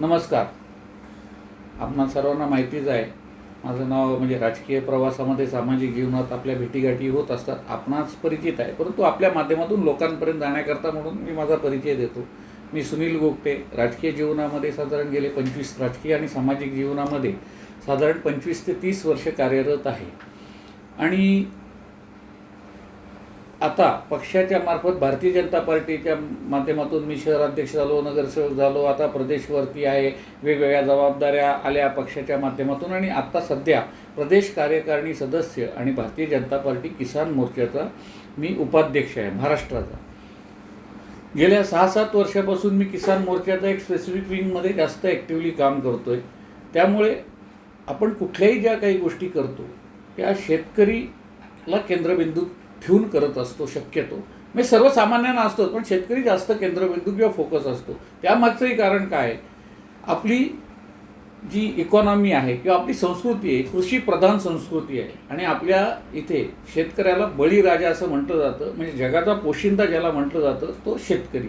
नमस्कार. आपणा सर्वांना माहितीच आहे माझं नाव म्हणजे राजकीय प्रवासामध्ये सामाजिक जीवनात आपल्या भेटीगाठी होत असतात. आपणास परिचित आहे परंतु आपल्या माध्यमातून लोकांपर्यंत जाण्याकरता म्हणून मी माझा परिचय देतो. मी सुनील गोगटे राजकीय जीवनामध्ये साधारण गेले पंचवीस राजकीय आणि सामाजिक जीवनामध्ये साधारण पंचवीस ते तीस वर्ष कार्यरत आहे. आणि आता पक्षाच्या मार्फत भारतीय जनता पार्टीच्या माध्यमातून मी शहराध्यक्ष झालो नगरसेवक झालो आता प्रदेशवरती आहे वेगवेगळ्या जबाबदाऱ्या आल्या पक्षाच्या माध्यमातून आणि आत्ता सध्या प्रदेश कार्यकारिणी सदस्य आणि भारतीय जनता पार्टी किसान मोर्चाचा मी उपाध्यक्ष आहे महाराष्ट्राचा. गेल्या सहा सात वर्षापासून मी किसान मोर्चाचा एक स्पेसिफिक विंगमध्ये जास्त ॲक्टिव्हली काम करतो आहे त्यामुळे आपण कुठल्याही ज्या काही गोष्टी करतो त्या शेतकरीला केंद्रबिंदू ठेवून करत असतो शक्यतो. म्हणजे सर्वसामान्यांना असतो पण शेतकरी जास्त केंद्रबिंदू किंवा फोकस असतो. त्यामागचंही कारण काय आहे? आपली जी इकॉनॉमी आहे किंवा आपली संस्कृती आहे कृषी प्रधान संस्कृती आहे. आणि आपल्या इथे शेतकऱ्याला बळीराजा असं म्हटलं जातं म्हणजे जगाचा पोशिंदा ज्याला म्हटलं जातं तो शेतकरी.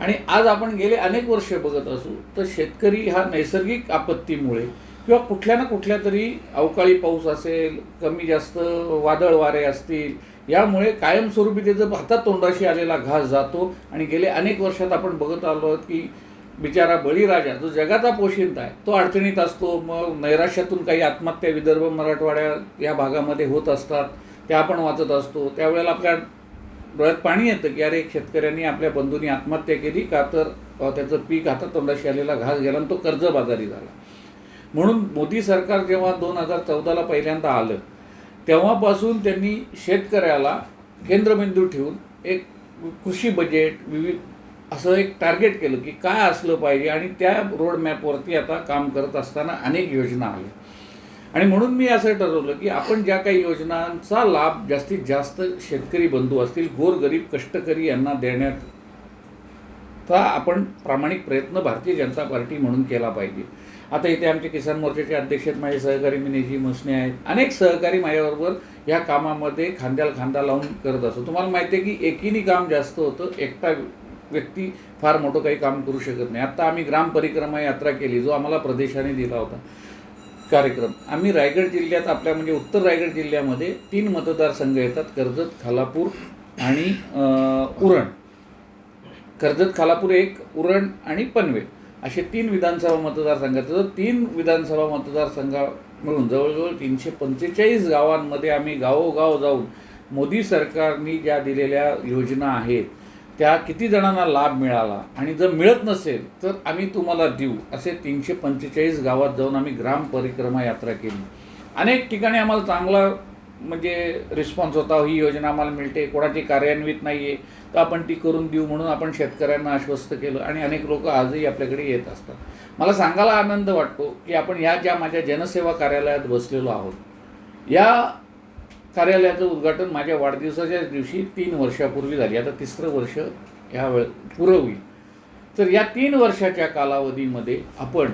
आणि आज आपण गेले अनेक वर्ष बघत असू तर शेतकरी हा नैसर्गिक आपत्तीमुळे किंवा कुठल्या ना कुठल्या तरी अवकाळी पाऊस असेल कमी जास्त वादळ वारे असतील यामुळे कायमस्वरूपी त्याचं हातात तोंडाशी आलेला घास जातो आणि गेले अनेक वर्षात आपण बघत आलो आहोत की बिचारा बळीराजा जो जगाचा पोशिंदा आहे तो अडचणीत असतो. मग नैराश्यातून काही आत्महत्या विदर्भ मराठवाड्या या भागामध्ये होत असतात त्या आपण वाचत असतो. त्यावेळेला आपल्या डोळ्यात पाणी येतं की अरे शेतकऱ्यांनी आपल्या बंधूंनी आत्महत्या केली का तर त्याचं पीक हातात तोंडाशी आलेला घास गेला आणि तो कर्जबाजारी झाला. म्हणून मोदी सरकार जेव्हा दोन हजार चौदाला पहिल्यांदा आलं तेव्हापासून त्यांनी शेतकऱ्याला केंद्रबिंदू ठेवून एक कृषी बजेट विविध असं एक टार्गेट केलं की काय असलं पाहिजे आणि त्या रोड मॅपवरती आता काम करत असताना अनेक योजना आल्या. आणि म्हणून मी असं ठरवलं की आपण ज्या काही योजनांचा लाभ जास्तीत जास्त शेतकरी बंधू असतील गोरगरीब कष्टकरी यांना देण्यात चा आपण प्रामाणिक प्रयत्न भारतीय जनता पार्टी म्हणून केला पाहिजे. आता इथे आमचे किसान मोर्चाचे अध्यक्ष आहेत माझे सहकारी मिनेजी मसने आहेत. अनेक सहकारी माझ्याबरोबर या कामामध्ये खांद्याला खांदा लावून करत असतो तुम्हाला माहिती आहे की एकीने काम जास्त होतं एकटा व्यक्ती फार मोठं काही काम करू शकत नाही. आत्ता आम्ही ग्राम परिक्रमा यात्रा केली जो आम्हाला प्रदेशाने दिला होता कार्यक्रम. आम्ही रायगड जिल्ह्यात आपल्या म्हणजे उत्तर रायगड जिल्ह्यामध्ये तीन मतदारसंघ येतात कर्जत खालापूर आणि उरण. कर्जत खालापूर एक उरण आणि पनवेल असे तीन विधानसभा मतदारसंघात. तर तीन विधानसभा मतदारसंघा मिळून जवळजवळ तीनशे पंचेचाळीस गावांमध्ये आम्ही गावोगाव जाऊन मोदी सरकारने ज्या दिलेल्या योजना आहेत त्या किती जणांना लाभ मिळाला आणि जर मिळत नसेल तर आम्ही तुम्हाला देऊ असे तीनशे पंचेचाळीस गावात जाऊन आम्ही ग्राम परिक्रमा यात्रा केली. अनेक ठिकाणी आम्हाला चांगला म्हणजे रिस्पॉन्स होता ही योजना आम्हाला मिळते कोणाची कार्यान्वित नाही आहे तर आपण ती करून देऊ म्हणून आपण शेतकऱ्यांना आश्वस्त केलं. आणि अनेक लोक आजही आपल्याकडे येत असतात. मला सांगायला आनंद वाटतो की आपण ह्या ज्या माझ्या जनसेवा कार्यालयात बसलेलो आहोत या कार्यालयाचं उद्घाटन माझ्या वाढदिवसाच्याच दिवशी तीन वर्षापूर्वी झाली. आता तिसरं वर्ष ह्या वेळ पुरवली तर या तीन वर्षाच्या कालावधीमध्ये आपण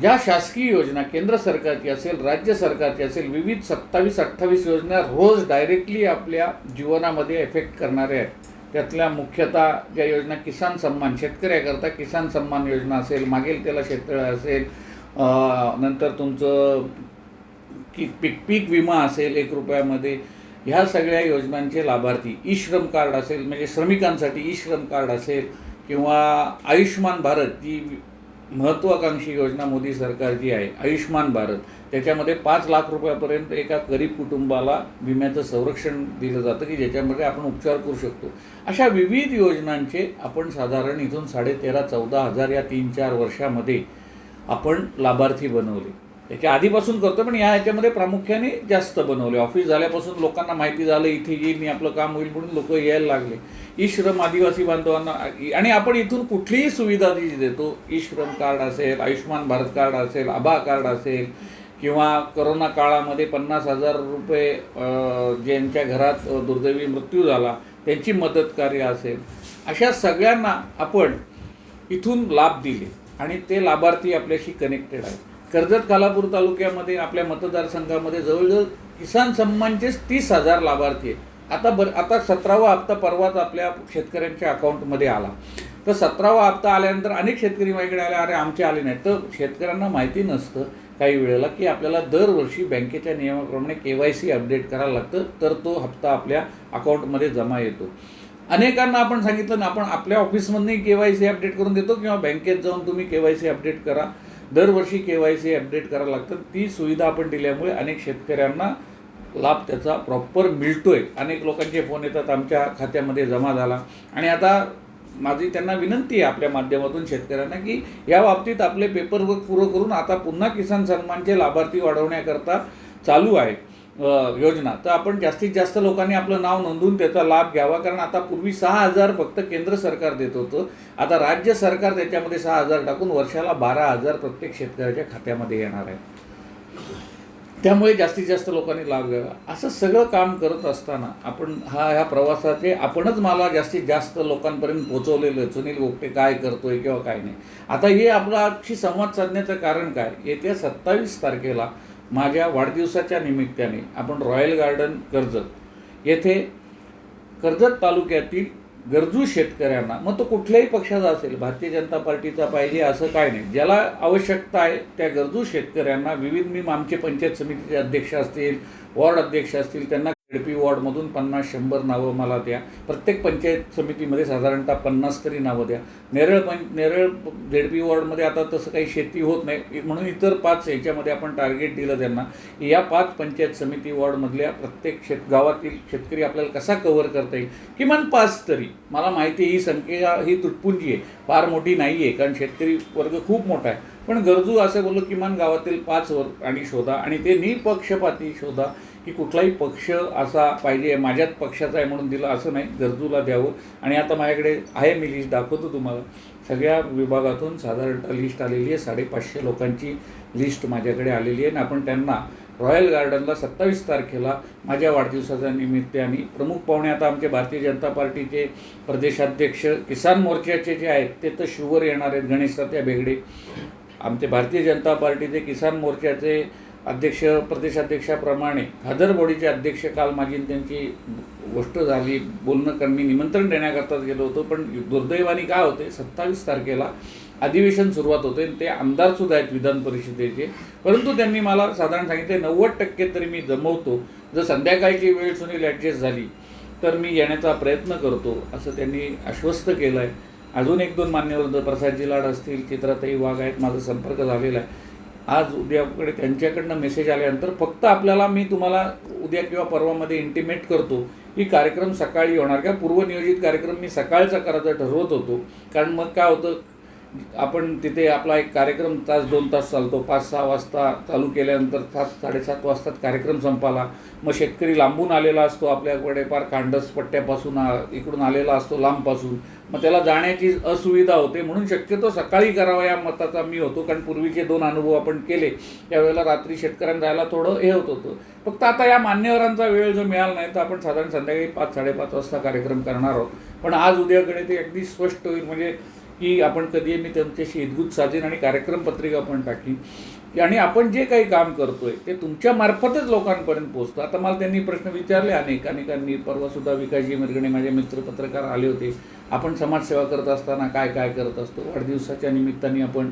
ज्या शासकीय योजना केंद्र सरकारची असेल राज्य सरकारची असेल विविध सत्तावीस अठ्ठावीस योजना रोज डायरेक्टली आपल्या जीवनामध्ये एफेक्ट करणाऱ्या आहेत. त्यातल्या मुख्यतः ज्या योजना किसान सन्मान शेतकऱ्याकरता किसान सन्मान योजना असेल मागेल त्याला शेततळं असेल नंतर तुमचं की पीक पीक विमा असेल एक रुपयामध्ये ह्या सगळ्या योजनांचे लाभार्थी. ई श्रम कार्ड असेल म्हणजे श्रमिकांसाठी ई श्रम कार्ड असेल किंवा आयुष्मान भारत जी महत्त्वाकांक्षी योजना मोदी सरकारची आहे आयुष्मान भारत. त्याच्यामध्ये पाच लाख रुपयापर्यंत एका गरीब कुटुंबाला विम्याचं संरक्षण दिलं जातं की ज्याच्यामध्ये आपण उपचार करू शकतो. अशा विविध योजनांचे आपण साधारण इथून साडेतेरा चौदा हजार या तीन चार वर्षामध्ये आपण लाभार्थी बनवले. याच्या आधीपासून करतो पण या ह्याच्यामध्ये प्रामुख्याने जास्त बनवले. ऑफिस झाल्यापासून लोकांना माहिती झालं इथे येईल मी आपलं काम होईल म्हणून लोक यायला लागले. ई श्रम आदिवासी बांधवांना आणि आपण इथून कुठलीही सुविधा जी देतो. ई श्रम कार्ड असेल आयुष्मान भारत कार्ड असेल आभा कार्ड असेल किंवा करोना काळामध्ये पन्नास हजार रुपये ज्यांच्या घरात दुर्दैवी मृत्यू झाला त्यांची मदत कार्य असेल. अशा सगळ्यांना आपण इथून लाभ दिले. आणि ते लाभार्थी आपल्याशी कनेक्टेड आहेत. कर्जत खालापूर तालुक्यामध्ये आपल्या मतदारसंघामध्ये जवळजवळ किसान सन्मानचेच तीस हजार लाभार्थी आहेत. आता बर आता सतरावा हप्ता परवाच आपल्या शेतकऱ्यांच्या अकाउंटमध्ये आला. तर सतरावा हप्ता आल्यानंतर अनेक शेतकरी माझ्याकडे आले अरे आमचे आले नाहीत. तर शेतकऱ्यांना माहिती नसतं काही वेळेला की आपल्याला दरवर्षी बँकेच्या नियमाप्रमाणे के वाय सी अपडेट करायला लागतं तर तो हप्ता आपल्या अकाउंटमध्ये जमा येतो. अनेकांना आपण सांगितलं ना आपण आपल्या ऑफिसमधनंही के वाय सी अपडेट करून देतो किंवा बँकेत जाऊन तुम्ही के वाय सी अपडेट करा. दरवर्षी के वाय सी अपडेट करायला लागतं ती सुविधा आपण दिल्यामुळे अनेक शेतकऱ्यांना लाभ त्याचा प्रॉपर मिळतोय. अनेक लोकांचे फोन येतात आमच्या खात्यामध्ये जमा झाला. आणि आता माझी त्यांना विनंती आहे आपल्या माध्यमातून शेतकऱ्यांना की या बाबतीत आपले पेपरवर्क पुरं करून आता पुन्हा किसान सन्मानचे लाभार्थी वाढवण्याकरता चालू आहे. योजना. तर आपण जास्तीत जास्त लोकांनी आपलं नाव नोंदवून त्याचा लाभ घ्यावा. कारण आता पूर्वी सहा हजार फक्त केंद्र सरकार देत होतं. आता राज्य सरकार त्याच्यामध्ये सहा हजार टाकून वर्षाला बारा हजार प्रत्येक शेतकऱ्याच्या खात्यामध्ये येणार आहे. त्यामुळे जास्तीत जास्त लोकांनी लाभ घ्यावा. असं सगळं काम करत असताना आपण हा ह्या प्रवासाचे आपणच मला जास्तीत जास्त लोकांपर्यंत पोहोचवलेलं सुनील गोपटे काय करतोय किंवा काय नाही. आता हे आपल्याशी संवाद साधण्याचं कारण काय? येत्या सत्तावीस तारखेला माझ्या वाढदिवसाच्या निमित्ताने आपण रॉयल गार्डन कर्जत. येथे कर्जत तालुक्यातील गरजू शेतकऱ्यांना मग तो कुठल्याही पक्षाचा असेल भारतीय जनता पार्टीचा पाहिजे असं काय नाही. ज्याला आवश्यकता आहे त्या गरजू शेतकऱ्यांना विविध मी आमचे पंचायत समितीचे अध्यक्ष असतील वॉर्ड अध्यक्ष असतील त्यांना खेडपी वॉर्डमधून पन्नास शंभर नावं मला द्या. प्रत्येक पंचायत समितीमध्ये साधारणतः पन्नास तरी नावं द्या. नेरळ पं नेरळ झेडपी वॉर्डमध्ये आता तसं काही शेती होत नाही. म्हणून इतर पाच ह्याच्यामध्ये आपण टार्गेट दिलं त्यांना. या पाच पंचायत समिती वॉर्डमधल्या प्रत्येक शेत गावातील शेतकरी आपल्याला कसा कव्हर करता येईल? किमान पाच तरी. मला माहिती ही संख्या ही तुटपुंजी आहे. फार मोठी नाही आहे कारण शेतकरी वर्ग खूप मोठा आहे. पण गरजू असं बोललो किमान गावातील पाच वर आणि शोधा. आणि ते निपक्षपाती शोधा. की कुठलाही पक्ष असा पाहिजे माझ्याच पक्षाचा आहे म्हणून दिला असं नाही गरजूला द्यावं. आणि आता माझ्याकडे आहे मी लिस्ट दाखवतो तुम्हाला. सगळ्या विभागातून साधारणतः लिस्ट आलेली आहे साडेपाचशे लोकांची लिस्ट माझ्याकडे आलेली आहे. आणि आपण त्यांना रॉयल गार्डनला सत्तावीस तारखेला माझ्या वाढदिवसाच्या निमित्ताने प्रमुख पाहुणे आता आमचे भारतीय जनता पार्टीचे प्रदेशाध्यक्ष किसान मोर्चाचे जे आहेत ते तर शुवर येणार आहेत गणेश तात्या बेगडे. आमचे भारतीय जनता पार्टीचे किसान मोर्चाचे अध्यक्ष प्रदेशाध्यक्षाप्रमाणे खादर बॉडीचे अध्यक्ष काल माझी त्यांची गोष्ट झाली. बोलणं कारण मी निमंत्रण देण्याकरताच गेलो होतो. पण दुर्दैवाने काय होते? सत्तावीस तारखेला अधिवेशन सुरुवात होते. आणि ते आमदारसुद्धा आहेत विधान परिषदेचे. परंतु त्यांनी मला साधारण सांगितले नव्वद टक्के तरी मी जमवतो. जर संध्याकाळची वेळ सुनील ॲडजस्ट झाली तर मी येण्याचा प्रयत्न करतो असं त्यांनी आश्वस्त केलं आहे अजून एक दोन मान्यवर प्रसादजी लाड असतील चित्राताई वाघ आहेत माझा संपर्क झालेला आहे. आज उद्याकडे त्यांच्याकडनं मेसेज आल्यानंतर फक्त आपल्याला मी तुम्हाला उद्या किंवा परवामध्ये इंटिमेट करतो. की कार्यक्रम सकाळी होणार का? पूर्वनियोजित कार्यक्रम मी सकाळचा करायचा ठरवत होतो. कारण मग काय होतं? आपण तिथे आपला एक कार्यक्रम तास दोन तास चालतो. पाच सहा वाजता चालू केल्यानंतर सात साडेसात वाजतात कार्यक्रम संपाला. मग शेतकरी लांबून आलेला असतो आपल्याकडे फार खांडस पट्ट्यापासून आ- इकडून आलेला असतो लांबपासून. मग त्याला जाण्याची असुविधा होते म्हणून शक्यतो सकाळी करावा या मताचा मी होतो. कारण पूर्वीचे दोन अनुभव आपण केले. त्यावेळेला रात्री शेतकऱ्यांना जायला थोडं हे होत होतं. फक्त आता या मान्यवरांचा वेळ जो मिळाला नाही तर आपण साधारण संध्याकाळी पाच साडेपाच वाजता कार्यक्रम करणार आहोत. पण आज उद्याकडे ते अगदी स्पष्ट होईल. म्हणजे की आपण कधी मी त्यांच्याशी हितगुज साधेन आणि कार्यक्रम पत्रिका पण टाकीन की आणि आपण जे काही काम करतोय ते तुमच्या मार्फतच लोकांपर्यंत पोहोचतं. आता मला त्यांनी प्रश्न विचारले अनेक अनेकांनी. परवासुद्धा विकासजी मिरगणे माझे मित्र पत्रकार आले होते. आपण समाजसेवा करत असताना काय काय करत असतो? वाढदिवसाच्या निमित्ताने आपण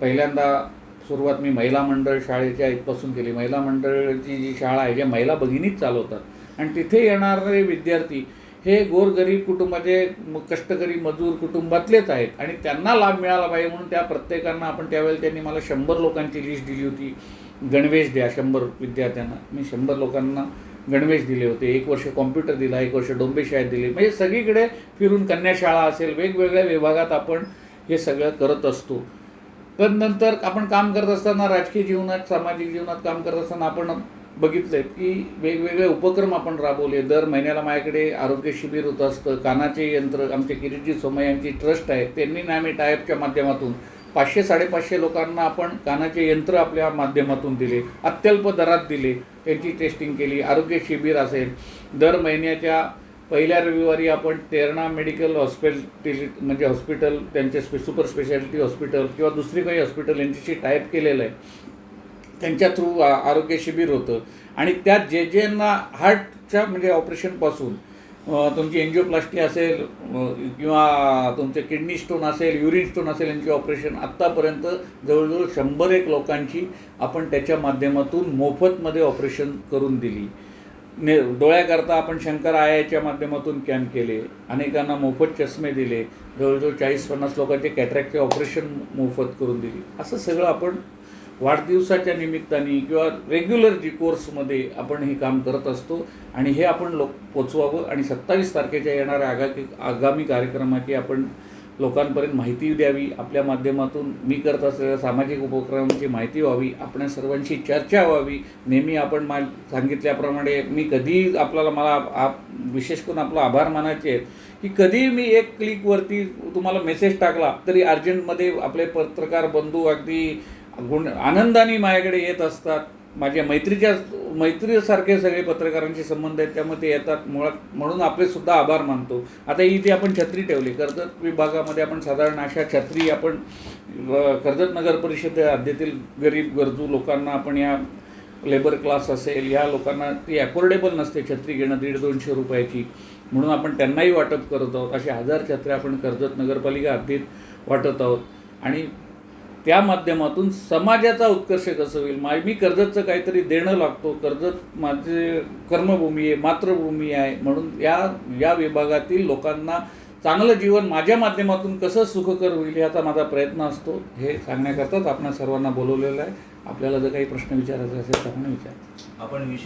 पहिल्यांदा सुरुवात मी महिला मंडळ शाळेच्या इथपासून केली. महिला मंडळची जी शाळा आहे ज्या महिला भगिनीच चालवतात. आणि तिथे येणारे विद्यार्थी हे गोरगरीब कुटुंबाचे कष्टकरी मजूर कुटुंबातलेच आहेत. आणि त्यांना लाभ मिळाला पाहिजे म्हणून त्या प्रत्येकांना आपण त्यावेळेला त्यांनी मला शंभर लोकांची लिस्ट दिली होती. गणवेश द्या शंभर विद्यार्थ्यांना. मी शंभर लोकांना गणवेश दिले होते. एक वर्ष कॉम्प्युटर दिला एक वर्ष डोंबे शाळेत दिले. म्हणजे सगळीकडे फिरून कन्याशाळा असेल वेगवेगळ्या विभागात आपण हे सगळं करत असतो. पण नंतर आपण काम करत असताना राजकीय जीवनात सामाजिक जीवनात काम करत असताना आपण बघितलंय की वेगवेगळे उपक्रम आपण राबवले. दर महिन्याला माझ्याकडे आरोग्य शिबिर होत असतं. कानाचे यंत्र आमचे किरीटजी सोमय यांची ट्रस्ट आहे. त्यांनी ना आम्ही टायपच्या माध्यमातून पाचशे साडेपाचशे लोकांना आपण कानाचे यंत्र आपल्या माध्यमातून दिले. अत्यल्प दरात दिले. त्यांची टेस्टिंग केली. आरोग्य शिबिर असेल. दर महिन्याच्या पहिल्या रविवारी आपण तेरणा मेडिकल हॉस्पिटल म्हणजे हॉस्पिटल त्यांचे स्पे सुपर स्पेशालिटी हॉस्पिटल किंवा दुसरी काही हॉस्पिटल यांच्याशी टायप केलेलं आहे. त्यांच्या थ्रू आरोग्य शिबिर होतं. आणि त्यात जे जेंना हार्टच्या म्हणजे ऑपरेशनपासून तुमची एन्जिओप्लास्टी असेल किंवा तुमचे किडनी स्टोन असेल युरिन स्टोन असेल यांची ऑपरेशन आत्तापर्यंत जवळजवळ शंभर एक लोकांची आपण त्याच्या माध्यमातून मोफतमध्ये ऑपरेशन करून दिली. ने डोळ्याकरता आपण शंकर आयाच्या माध्यमातून कॅम्प केले अनेकांना मोफत चष्मे दिले जवळजवळ चाळीस पन्नास लोकांचे कॅटरॅक्टचे ऑपरेशन मोफत करून दिली. असं सगळं आपण वाढदिवसाच्या निमित्ताने किंवा रेग्युलर जी कोर्समध्ये आपण हे काम करत असतो आणि हे आपण लोक पोचवावं आणि सत्तावीस तारखेच्या येणाऱ्या आगामी आगामी कार्यक्रमाची आपण लोकांपर्यंत माहिती द्यावी. आपल्या माध्यमातून मी करत असलेल्या सामाजिक उपक्रमांची माहिती व्हावी. आपल्या सर्वांशी चर्चा व्हावी. नेहमी आपण मा सांगितल्याप्रमाणे मी कधी आपल्याला मला आप विशेष करून आपला आभार मानायचे आहेत की कधी मी एक क्लिकवरती तुम्हाला मेसेज टाकला तरी अर्जंटमध्ये आपले पत्रकार बंधू अगदी गुण आनंदाने माझ्याकडे येत असतात. माझ्या मैत्रीच्या मैत्रीसारखे सगळे पत्रकारांशी संबंध आहेत त्यामुळे ते येतात. मुळात म्हणून आपले सुद्धा आभार मानतो. आता इथे आपण छत्री ठेवली कर्जत विभागामध्ये आपण साधारण अशा छत्री आपण कर्जत नगर परिषद हद्दीतील गरीब गरजू लोकांना आपण या लेबर क्लास असेल या लोकांना ती अफोर्डेबल नसते छत्री घेणं दीड दोनशे रुपयाची. म्हणून आपण त्यांनाही वाटप करत आहोत. असे हजार छत्र्या आपण कर्जत नगरपालिका हद्दीत वाटत आहोत. आणि त्या माध्यमातून समाजाचा उत्कर्ष कसं होईल? मा मी कर्जतचं काहीतरी देणं लागतो. कर्जत माझे कर्मभूमी आहे मातृभूमी आहे म्हणून या या विभागातील लोकांना चांगलं जीवन माझ्या माध्यमातून कसं सुखकर होईल याचा माझा प्रयत्न असतो. हे सांगण्याकरताच आपण सर्वांना बोलवलेलं आहे. आपल्याला जर काही प्रश्न विचारायचा असेल तर आपण विचार. आपण